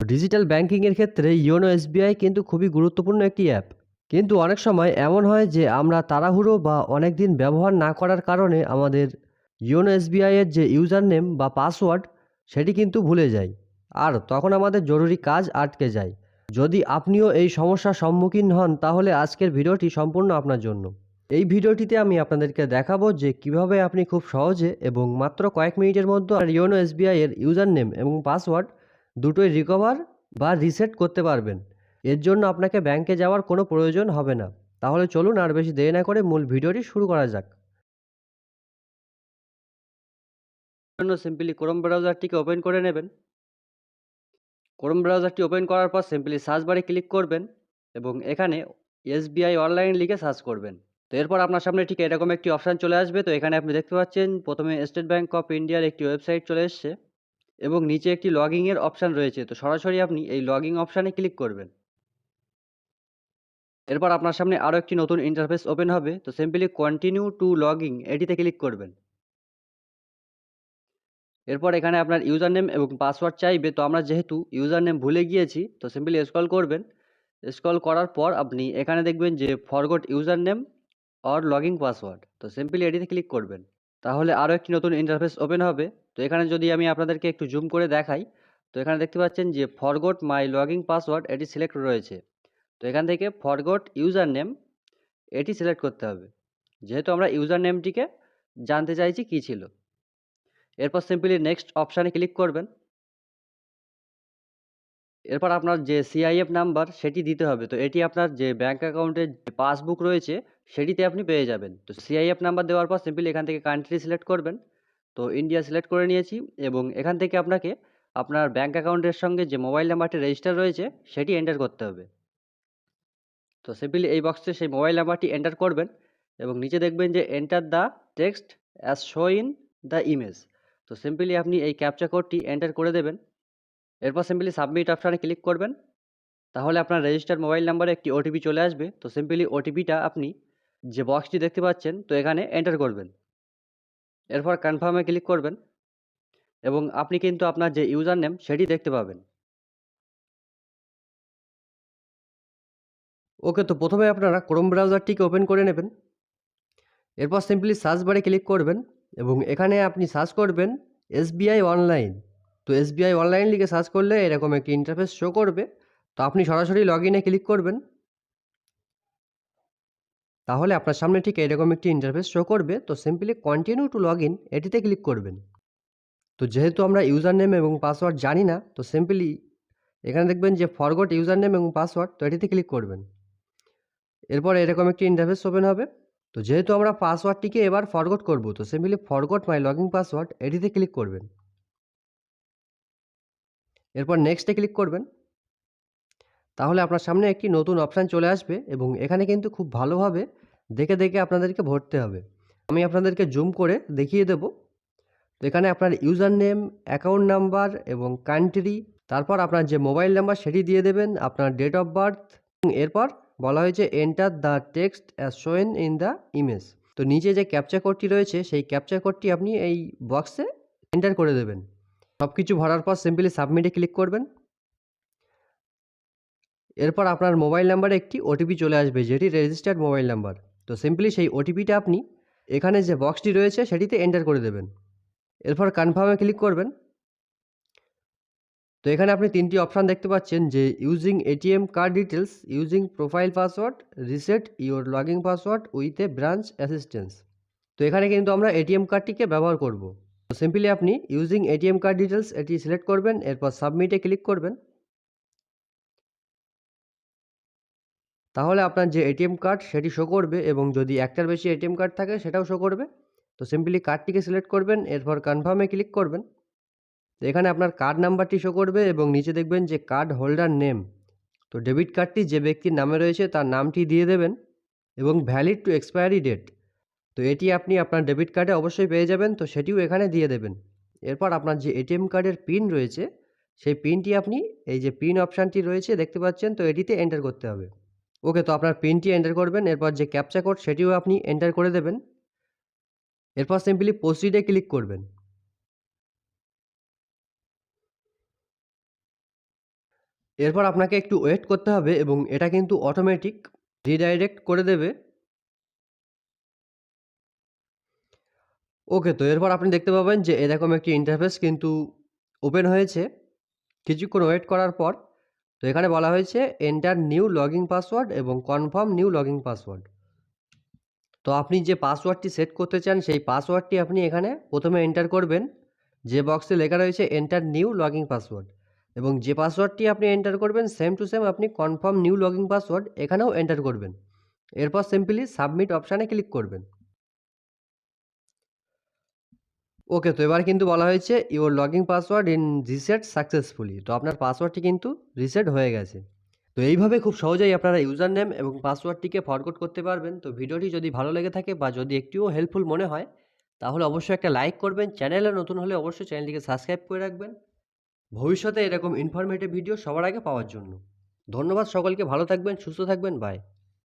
Digital ব্যাংকিংয়ের ক্ষেত্রে YONO SBI কিন্তু খুবই গুরুত্বপূর্ণ একটি অ্যাপ। কিন্তু অনেক সময় এমন হয় যে, আমরা তাড়াহুড়ো বা অনেক দিন ব্যবহার না করার কারণে আমাদের ইওনো এসবিআইয়ের যে ইউজার নেম বা পাসওয়ার্ড সেটি কিন্তু ভুলে যাই। আর তখন আমাদের জরুরি কাজ আটকে যায়। যদি আপনিও এই সমস্যার সম্মুখীন হন, তাহলে আজকের ভিডিওটি সম্পূর্ণ আপনার জন্য। এই ভিডিওটিতে আমি আপনাদেরকে দেখাবো যে, কীভাবে আপনি খুব সহজে এবং মাত্র কয়েক মিনিটের মধ্যে ইওনো এসবিআই এর ইউজার নেম এবং পাসওয়ার্ড দুটোই রিকভার বা রিসেট করতে পারবেন। এর জন্য আপনাকে ব্যাংকে যাওয়ার কোনো প্রয়োজন হবে না। তাহলে চলুন আর বেশি দেরি না করে মূল ভিডিওটি শুরু করা যাক। জন্য সিম্পলি ক্রোম ব্রাউজারটিকে ওপেন করে নেবেন। ক্রোম ব্রাউজারটি ওপেন করার পর সিম্পলি সার্চ বারে ক্লিক করবেন এবং এখানে এসবিআই অনলাইন লিখে সার্চ করবেন। তো এরপর আপনার সামনে ঠিক এরকম একটি অপশান চলে আসবে। তো এখানে আপনি দেখতে পাচ্ছেন প্রথমে স্টেট ব্যাঙ্ক অফ ইন্ডিয়ার একটি ওয়েবসাইট চলে এসছে। এবং নিচে একটি লগইংয়ের অপশান রয়েছে। তো সরাসরি আপনি এই লগইন অপশানে ক্লিক করবেন। এরপর আপনার সামনে আরও একটি নতুন ইন্টারফেস ওপেন হবে। তো সিম্পলি কন্টিনিউ টু লগইন এটিতে ক্লিক করবেন। এরপর এখানে আপনার ইউজার নেম এবং পাসওয়ার্ড চাইবে। তো আমরা যেহেতু ইউজার নেম ভুলে গিয়েছি, তো সিম্পলি স্ক্রল করবেন। স্ক্রল করার পর আপনি এখানে দেখবেন যে forgot user name or login password তো সিম্পলি এটিতে ক্লিক করবেন। তাহলে আরও একটি নতুন ইন্টারফেস ওপেন হবে। তো এখানে যদি আমি আপনাদেরকে একটু জুম করে দেখাই, তো এখানে দেখতে পাচ্ছেন যে ফরগট মাই লগইন পাসওয়ার্ড এটি সিলেক্ট রয়েছে। তো এখান থেকে ফরগট ইউজার নেম এটি সিলেক্ট করতে হবে। যেহেতু আমরা ইউজার নেমটিকে জানতে চাইছি কী ছিল। এরপর সিম্পলি নেক্সট অপশানে ক্লিক করবেন। এরপর আপনার যে সিআইএফ নাম্বার সেটি দিতে হবে। তো এটি আপনার যে ব্যাঙ্ক অ্যাকাউন্টের যে পাসবুক রয়েছে, সেটিতে আপনি পেয়ে যাবেন। তো সিআইএফ নাম্বার দেওয়ার পর সিম্পলি এখান থেকে কান্ট্রি সিলেক্ট করবেন। তো ইন্ডিয়া সিলেক্ট করে নিয়েছি এবং এখান থেকে আপনাকে আপনার ব্যাঙ্ক অ্যাকাউন্টের সঙ্গে যে মোবাইল নাম্বারটি রেজিস্টার রয়েছে সেটি এন্টার করতে হবে। তো সিম্পলি এই বক্সে সেই মোবাইল নাম্বারটি এন্টার করবেন এবং নিচে দেখবেন যে enter the text as show in the image তো সিম্পলি আপনি এই ক্যাপচা কোডটি এন্টার করে দেবেন। এরপর সিম্পলি সাবমিট অপশানে ক্লিক করবেন। তাহলে আপনার রেজিস্টার মোবাইল নাম্বারে একটি ওটিপি চলে আসবে। তো সিম্পলি ওটিপিটা আপনি যে বক্সটি দেখতে পাচ্ছেন, তো এখানে এন্টার করবেন। এরপর কনফার্মে ক্লিক করবেন এবং আপনি কিন্তু আপনার যে ইউজার নেম সেটি দেখতে পাবেন। ওকে, তো প্রথমে আপনারা ক্রোম ব্রাউজারটিকে ওপেন করে নেবেন। এরপর সিম্পলি সার্চ বারে ক্লিক করবেন এবং এখানে আপনি সার্চ করবেন এসবিআই অনলাইন তো এসবিআই অনলাইন লিখে সার্চ করলে এরকম একটি ইন্টারফেস শো করবে। তো আপনি সরাসরি লগ ইনে ক্লিক করবেন। তাহলে আপনার সামনে ঠিক এরকম একটি ইন্টারফেস শো করবে। তো simply continue to log in এটিতে ক্লিক করবেন। তো যেহেতু আমরা ইউজার নেম এবং পাসওয়ার্ড জানি না, তো সিম্পলি এখানে দেখবেন যে ফরগট ইউজার নেম এবং পাসওয়ার্ড তো এটিতে ক্লিক করবেন। এরপর এরকম একটি ইন্টারফেস ওপেন হবে। তো যেহেতু আমরা পাসওয়ার্ডটিকে এবার ফরগট করব, তো simply forgot my login password এটিতে ক্লিক করবেন। এরপর নেক্সটে ক্লিক করবেন। তাহলে আপনার সামনে একটি নতুন অপশান চলে আসবে এবং এখানে কিন্তু খুব ভালোভাবে দেখে দেখে আপনাদেরকে ভরতে হবে। আমি আপনাদেরকে জুম করে দেখিয়ে দেব। তো এখানে আপনার ইউজার নেম অ্যাকাউন্ট নাম্বার এবং কান্ট্রি তারপর আপনার যে মোবাইল নাম্বার সেটি দিয়ে দেবেন, আপনার ডেট অফ বার্থ এরপর বলা হয়েছে enter the text as shown in the image তো নিচে যে ক্যাপচা কোডটি রয়েছে, সেই ক্যাপচা কোডটি আপনি এই বক্সে এন্টার করে দেবেন। সব কিছু ভরার পর সিম্পলি সাবমিটে ক্লিক করবেন। এরপর আপনার মোবাইল নাম্বারে একটি ওটিপি চলে আসবে, যেটি রেজিস্টার্ড মোবাইল নাম্বার। তো সিম্পলি সেই ওটিপিটা আপনি এখানে যে বক্সটি রয়েছে, সেটিতে এন্টার করে দেবেন। এরপর কনফার্মে ক্লিক করবেন। তো এখানে আপনি তিনটি অপশান দেখতে পাচ্ছেন, যে using ATM card details using profile password reset your login password with a branch assistance তো এখানে কিন্তু আমরা এটিএম কার্ডটিকে ব্যবহার করব। তো সিম্পলি আপনি ইউজিং এটিএম কার্ড ডিটেলস এটি সিলেক্ট করবেন, এরপর সাবমিটে ক্লিক করবেন। তাহলে আপনার যে এটিএম কার্ড সেটি শো করবে এবং যদি একটার বেশি এটিএম কার্ড থাকে সেটাও শো করবে। তো সিম্পলি কার্ডটিকে সিলেক্ট করবেন, এরপর কনফার্মে ক্লিক করবেন। তো এখানে আপনার কার্ড নাম্বারটি শো করবে এবং নিচে দেখবেন যে কার্ড হোল্ডার নেম তো ডেবিট কার্ডটি যে ব্যক্তির নামে রয়েছে তার নামটি দিয়ে দেবেন এবং ভ্যালিড টু এক্সপায়ারি ডেট তো এটি আপনি আপনার ডেবিট কার্ডে অবশ্যই পেয়ে যাবেন, তো সেটিও এখানে দিয়ে দেবেন। এরপর আপনার যে এটিএম কার্ডের পিন রয়েছে, সেই পিনটি আপনি এই যে পিন অপশানটি রয়েছে, দেখতে পাচ্ছেন, তো এটিতে এন্টার করতে হবে। ওকে তো আপনার পিনটি এন্টার করবেন, এরপর যে ক্যাপচা কোড সেটিও আপনি এন্টার করে দেবেন। এরপর সিম্পলি প্রসিডে ক্লিক করবেন। এরপর আপনাকে একটু ওয়েট করতে হবে এবং এটা কিন্তু অটোমেটিক রিডাইরেক্ট করে দেবে। ওকে তো এরপর আপনি দেখতে পাবেন যে এরকম একটি ইন্টারফেস কিন্তু ওপেন হয়েছে। কিছুক্ষণ ওয়েট করার পর তো এখানে বলা হয়েছে এন্টার নিউ লগইন পাসওয়ার্ড এবং কনফার্ম নিউ লগইন পাসওয়ার্ড তো আপনি যে পাসওয়ার্ডটি সেট করতে চান, সেই পাসওয়ার্ডটি আপনি এখানে প্রথমে এন্টার করবেন। যে বক্সে লেখা রয়েছে এন্টার নিউ লগইন পাসওয়ার্ড এবং যে পাসওয়ার্ডটি আপনি এন্টার করবেন সেম টু সেম আপনি কনফার্ম নিউ লগইন পাসওয়ার্ড এখানেও এন্টার করবেন। এরপর সিম্পলি সাবমিট অপশানে ক্লিক করবেন। ওকে, তো এবার কিন্তু বলা হয়েছে your login password in reset successfully. তো আপনার পাসওয়ার্ডটি কিন্তু রিসেট হয়ে গেছে। তো এইভাবে খুব সহজেই আপনারা ইউজার নেম এবং পাসওয়ার্ডটিকে ফরগট করতে পারবেন। তো ভিডিওটি যদি ভালো লেগে থাকে বা যদি একটিও হেল্পফুল মনে হয়, তাহলে অবশ্যই একটা লাইক করবেন। চ্যানেলে নতুন হলে অবশ্যই চ্যানেলটিকে সাবস্ক্রাইব করে রাখবেন। ভবিষ্যতে এরকম ইনফরমেটিভ ভিডিও সবার আগে পাওয়ার জন্য। ধন্যবাদ সকলকে, ভালো থাকবেন, সুস্থ থাকবেন বাই